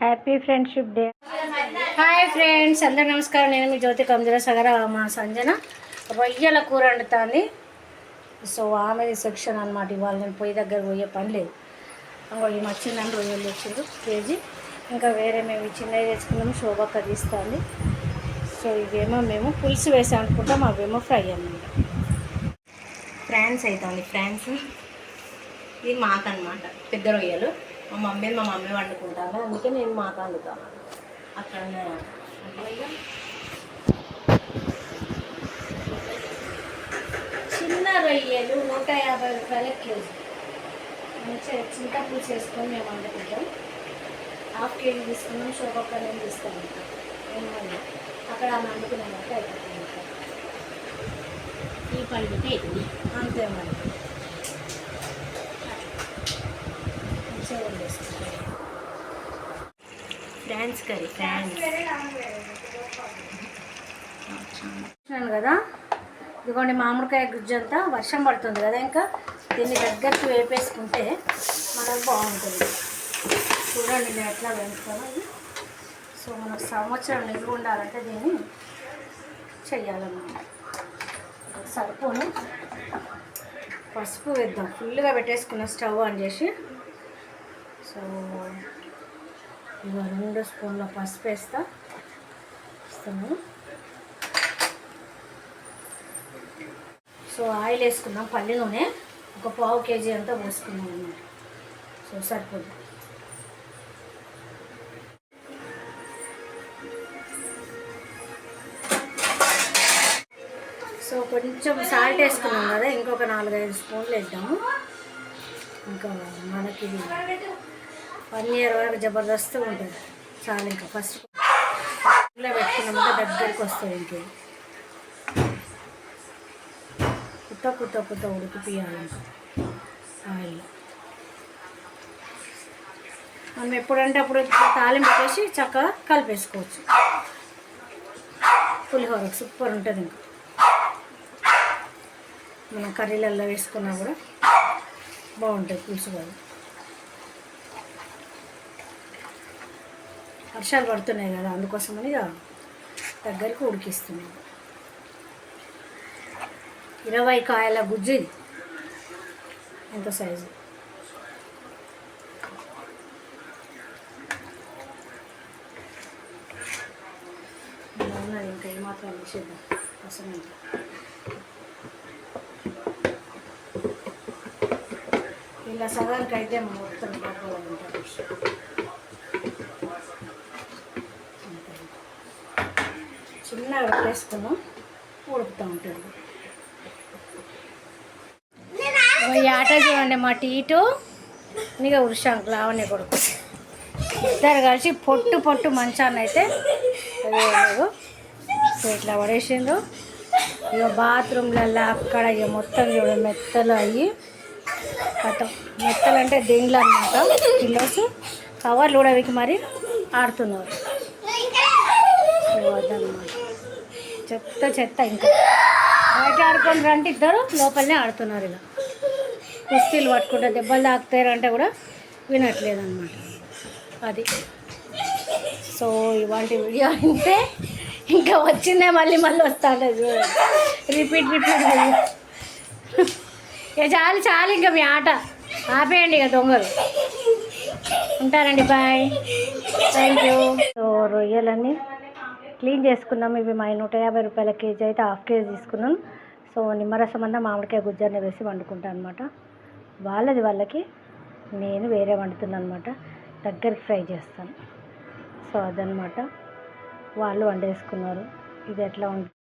Happy friendship day hi friends అందరు నమస్కారం. నేను మీ జ్యోతి కంజర సగర మా సంజన. రొయ్యల కూర వండుతుంది. సో ఆమెది సెక్షన్ అనమాట ఇవాళ నేను పొయ్యి దగ్గర పోయే పని లేదు. ఇంకో ఈ మచ్చిందని రొయ్యలు తెచ్చిండు కేజీ. ఇంకా వేరే మేము చిన్నవి తెచ్చుకున్నాము శోభక్క తీస్తుంది. సో ఇవేమో మేము పులుసు వేసి అనుకుంటాం అవేమో ఫ్రై అనమాట ఫ్రాన్స్ అవుతుంది ఫ్రాన్స్. ఇది మాక అనమాట పెద్ద రొయ్యలు. మా మమ్మీ మా మమ్మీ వండుకుంటాను అందుకే నేను మాక వండుతాను అక్కడ చిన్న రొయ్యలు నూట యాభై రూపాయల కేజీ. మంచిగా చింతపులుసు చేసుకొని మేము వండుకుంటాం. హాఫ్ కేజీ తీసుకున్నాం శోభక్క నేను తీస్తాను నేను వండు అక్కడ ఆమె వండుకున్నాం అంటే అయిపోతుంది. ఈ పండుగ అంతే మరి. మంచిగా వండేసుకుంటాం ఫ్రాన్స్ కర్రీ ఫ్రాన్స్. కదా? ఇదిగోండి మామిడికాయ గుజ్జు అంతా వర్షం పడుతుంది కదా ఇంకా? దీన్ని దగ్గరికి వేపేసుకుంటే మనకు బాగుంటుంది. చూడండి నేను ఎట్లా వేస్తాను సో మనకు సంవత్సరం నిలువ ఉండాలంటే దీన్ని చెయ్యాలన్నమాట. సరిపోను. పసుపు వేద్దాం. ఫుల్గా పెట్టేసుకున్న స్టవ్ ఆన్ చేసి సో ఇక రెండు స్పూన్ల పసుపు వేస్తా. ఇస్తాము సో ఆయిల్ వేసుకున్నాం పల్లి నూనె ఒక పావు కేజీ అంతా పోసుకున్నాం అన్నమాట. సో సరిపోదు సో కొంచెం సాల్ట్ వేసుకున్నాం కదా ఇంకొక నాలుగైదు స్పూన్లు వేద్దాము. ఇంకా మనకి వన్ ఇయర్ వరకు జబర్దస్త్ ఉంటుంది. చాలా ఇంకా ఫస్ట్ ఇలా పెట్టుకున్నామంటే దగ్గరికి వస్తుంది ఇంకే. కుత్త కుత్త కుత్త ఉడికిపియాలి ఆయిల్. మనం ఎప్పుడంటే అప్పుడు ఇట్లా తాలింపు పెట్టేసి చక్కగా కలిపేసుకోవచ్చు. పులిహోర సూపర్ ఉంటుంది ఇంకా. మనం కర్రీలలో వేసుకున్నా కూడా బాగుంటుంది పులుసు కూడా. వర్షాలు పడుతున్నాయి కదా అందుకోసమని అని దగ్గరికి ఉడికిస్తున్నాం. ఇరవై కాయల గుజ్జు ఇది. ఎంత సైజు? ఉన్నది ఇంకా ఏమాత్రం విషయం అవసరం ఇలా సగానికి అయితే మొత్తం డబ్బులు ఉంటారు చిన్న పెట్టేసుకున్నాం ఉడుకుతూ ఉంటుంది ఈ ఆట చూడండి మా టీటు. నీకు ఉరుషాంక్ లావణ్య కొడుకు. ఇద్దరు కలిసి పొట్టు పొట్టు మంచాన్ని అయితే సో ఇట్లా పడేసిండ్రు. ఇక బాత్రూమ్లలో అక్కడ ఇక మొత్తం చూడ మెత్తలు అయ్యి మొత్తం మెత్తలు అంటే దేంట్లో అనమాట కిలోస్ కవర్లు కూడా అవికి మరి ఆడుతున్నారు. సో అదన్నమాట. చెత్త చెత్త ఇంకా. బయట ఆడుకొని రంటే ఇద్దరు లోపలనే ఆడుతున్నారు ఇలా. కుస్తీలు పట్టుకుంటే దెబ్బలు తాకుతారంటే కూడా వినట్లేదు అనమాట అది. సో ఇవాంటి వీడియో అంటే ఇంకా వచ్చిందే మళ్ళీ మళ్ళీ వస్తా రిపీట్ రిపీట్ ఇక చాలు చాలు ఇంకా మీ ఆట. ఆపేయండి ఇక దొంగలు. ఉంటారండి బాయ్. థ్యాంక్ యూ సో రొయ్యలన్నీ క్లీన్ చేసుకున్నాం. ఇవి మా నూట యాభై రూపాయల కేజీ అయితే హాఫ్ కేజీ తీసుకున్నాం. సో నిమ్మరసం అన్న మామిడికాయ గుజ్జాన్ని వేసి వండుకుంటాను అనమాట వాళ్ళది వాళ్ళకి నేను వేరే వండుతున్నాను అనమాట దగ్గరికి ఫ్రై చేస్తాను. సో అదనమాట వాళ్ళు వండేసుకున్నారు. ఇది ఎట్లా ఉంటుంది